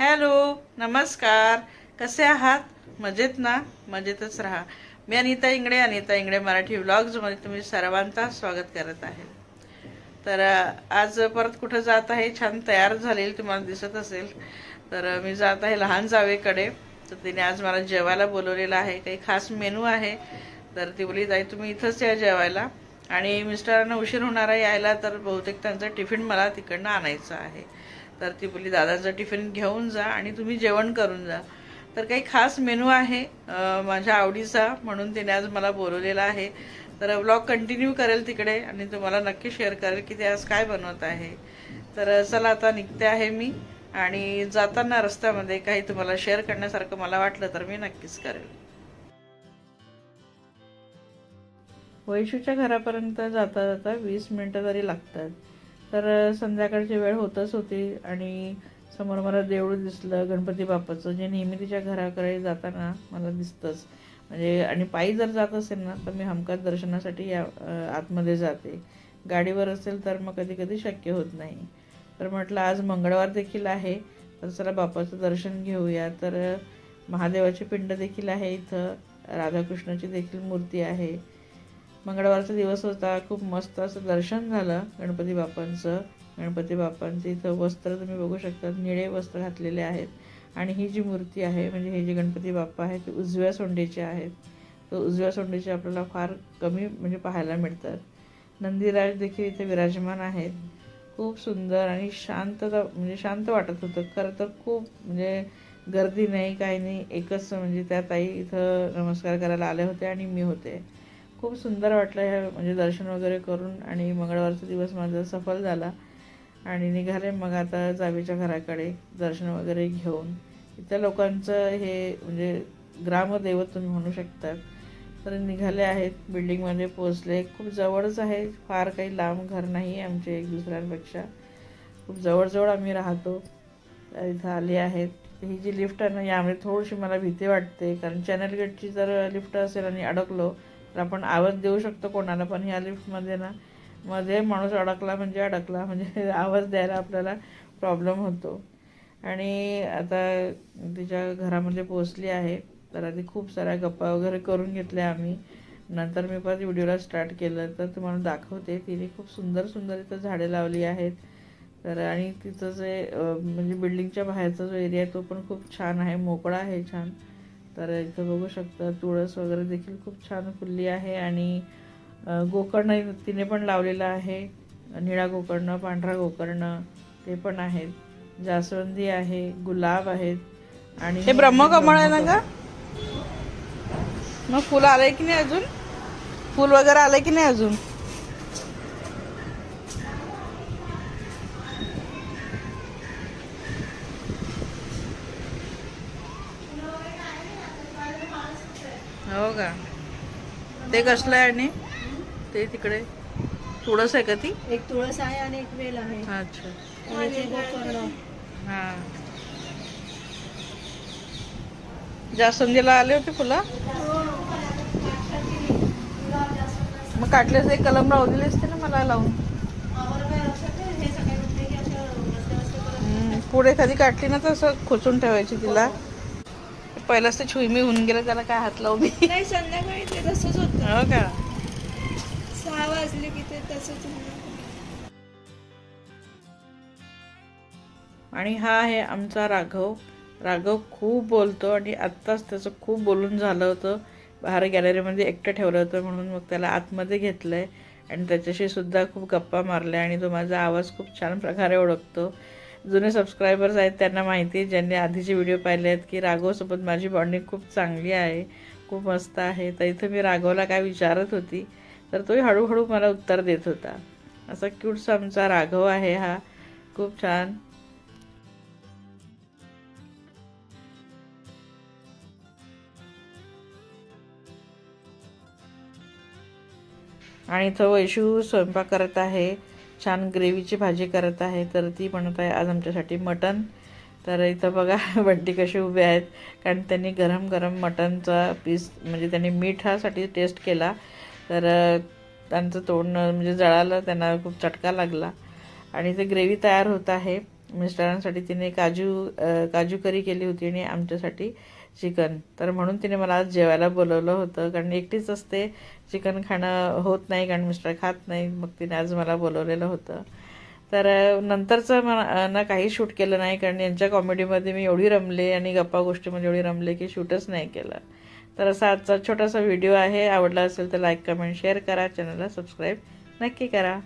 Hello नमस्कार. कसे आहात? मजेत ना? मजेतच राहा. मी अनिता इंगडे अनिता इंगडे मराठी व्लॉग्समध्ये तुम्ही सर्वांचा स्वागत करत आहे. तर आज परत कुठं जात आहे? छान तयार झालेली तुम्हाला दिसत असेल. तर मी जात आहे लहान जावेकडे. तर तिने आज मला जेवायला बोलवलेलं आहे. काही खास मेनू आहे. तर ती बोली ताई तुम्ही इथंच या जेवायला. आणि मिस्टरांना उशीर होणार आहे यायला तर बहुतेक त्यांचा टिफिन मला तिकडनं आणायचा आहे. तर ती बोलली दादाचं टिफिन घेऊन जा आणि तुम्ही जेवण करून जा. तर काही खास मेनू आहे माझ्या आवडीचा म्हणून तिने आज मला बोलवलेला आहे. तर व्लॉग कंटिन्यू करेल तिकडे आणि तुम्हाला नक्की शेअर करेल की ते आज काय बनवत आहे. तर चला आता निघते आहे मी आणि जाताना रस्त्यामध्ये काही तुम्हाला शेअर करण्यासारखं मला वाटलं तर मी नक्कीच करेल. वैशूच्या घरापर्यंत जाता जाता वीस मिनटं तरी लागतात. तर संध्याकाळची वेळ होतच होती आणि समोर मला देऊळ दिसलं गणपती बाप्पाचं जे नेहमी तिच्या घराकडे जाताना मला दिसतंच. म्हणजे आणि पायी जर जात असेल ना तर मी हमखास दर्शनासाठी या आतमध्ये जाते. गाडीवर असेल तर मग कधी कधी शक्य होत नाही. तर म्हटलं आज मंगळवार देखील आहे तर चला बाप्पाचं दर्शन घेऊया. तर महादेवाचे महादेवाची पिंड देखील आहे इथं. राधाकृष्णाची देखील मूर्ती आहे. मंगळवारचा दिवस होता. खूप मस्त असं दर्शन झालं गणपती बाप्पांचं. गणपती बाप्पांचं इथं वस्त्र तुम्ही बघू शकता. निळे वस्त्र घातलेले आहेत. आणि ही जी मूर्ती आहे म्हणजे हे जे गणपती बाप्पा आहेत ते उजव्या सोंडेचे आहेत. तर उजव्या सोंडेचे आपल्याला फार कमी म्हणजे पाहायला मिळतात. नंदीराज देखील इथे विराजमान आहेत. खूप सुंदर आणि शांतता म्हणजे शांत वाटत होतं. खरं तर खूप म्हणजे गर्दी नाही काही नाही. एकच म्हणजे त्या ताई इथं नमस्कार करायला आले होते आणि मी होते. खूप सुंदर वाटलं ह्या म्हणजे दर्शन वगैरे करून आणि मंगळवारचा दिवस माझा सफल झाला. आणि निघाले मग आता जावेच्या घराकडे दर्शन वगैरे घेऊन. इथल्या लोकांचं हे म्हणजे ग्रामदैवत तुम्ही म्हणू शकतात तर निघाले आहेत बिल्डिंगमध्ये पोचले खूप जवळच आहे फार काही लांब घर नाही आहे आमचे एक दुसऱ्यांपेक्षा. खूप जवळजवळ आम्ही राहतो. इथं आले आहेत. ही जी लिफ्ट आहे ना यामध्ये थोडीशी मला भीती वाटते. कारण चॅनल गेटची जर लिफ्ट असेल आणि अडकलो तर आपण आवाज देऊ शकतो कोणाला पण ह्या लिफ्टमध्ये ना मध्ये माणूस अडकला म्हणजे अडकला म्हणजे आवाज द्यायला आपल्याला प्रॉब्लेम होतो. आणि आता तिच्या घरामध्ये पोचली आहे तर आधी खूप साऱ्या गप्पा वगैरे करून घेतल्या आम्ही. नंतर मी परत व्हिडिओला स्टार्ट केलं तर तुम्हाला दाखवते. तिने खूप सुंदर सुंदर इथं झाडे लावली आहेत. तर आणि तिचं जे म्हणजे बिल्डिंगच्या बाहेरचा जो एरिया आहे तो पण खूप छान आहे मोकळा आहे छान. तर इथं बघू शकता तुळस वगैरे देखील खूप छान फुलली आहे आणि गोकर्ण तिने पण लावलेलं आहे. निळा गोकर्ण पांढरा गोकर्ण ते पण आहेत. जास्वंदी आहे गुलाब आहेत आणि हे ब्रह्मकमळ आहे ना का मग फुलं आलंय की नाही अजून? फुल वगैरे आलंय की नाही अजून? हो का ते कसलं आहे आणि? ते तिकडे. थोडस आहे का ती? एक तुळस आहे आणि एक वेल आहे. अच्छा. आणि ते गोकर्ण. हा. जास्वंदीला आले होते फुलं? मग काटले असते कलम राहू दिले असते ना मला लावून. हम्म, पुढे कधी काटली ना तर असं खोचून ठेवायची तिला. पहिलाच ते छुईमी होऊन गेलं त्याला काय हात लावू मी? नाही संध्याकाळी ते तसंच होतं. हो का? सहा वाजले की ते तसंच. आणि हा आहे आमचा राघव. राघव खूप बोलतो आणि आत्ताच त्याचं खूप बोलून झालं होतं. बाहेर गॅलरीमध्ये एकटं ठेवलं होतं म्हणून मग त्याला आतमध्ये घेतलं आहे आणि त्याच्याशी सुद्धा खूप गप्पा मारल्या आणि तो माझा आवाज खूप छान प्रकारे ओळखतो. जुने सबस्क्रायबर्स आहेत त्यांना माहिती आहे ज्यांनी आधीचे व्हिडिओ पाहिले आहेत की राघवसोबत माझी बॉन्डिंग खूप चांगली आहे खूप मस्त आहे. तर इथं मी राघवला काय विचारत होती तर तोही हळूहळू मला उत्तर देत होता. असा क्यूटसा आमचा राघव आहे हा. खूप छान. आणि इथं वैशू स्वयंपाक करत आहे. छान ग्रेव्हीची भाजी करत आहे तर ती म्हणत आहे आज आमच्यासाठी मटण. तर इथं बघा बंटी कशी उभे आहेत. कारण त्यांनी गरम गरम मटणचा पीस म्हणजे त्यांनी मिठासाठी टेस्ट केला. तर त्यांचं तोंड म्हणजे जळालं त्यांना खूप चटका लागला. आणि ते ग्रेव्ही तयार होत आहे. मिस्टरांसाठी तिने काजू काजू करी केली होती आणि आमच्यासाठी चिकन. तर म्हणून तिने मला आज जेवायला बोलवलं होतं. कारण एकटीच असते चिकन खाणं होत नाही कारण मिस्टर खात नाही. मग तिने आज मला बोलवलेलं होतं. तर नंतरचं ना काही शूट केलं नाही. कारण यांच्या कॉमेडीमध्ये मी एवढी रमले आणि गप्पा गोष्टीमध्ये एवढी रमले की शूटच नाही केलं. तर असा आजचा छोटासा व्हिडिओ आहे. आवडला असेल तर लाईक कमेंट शेअर करा. चॅनलला सबस्क्राईब नक्की करा.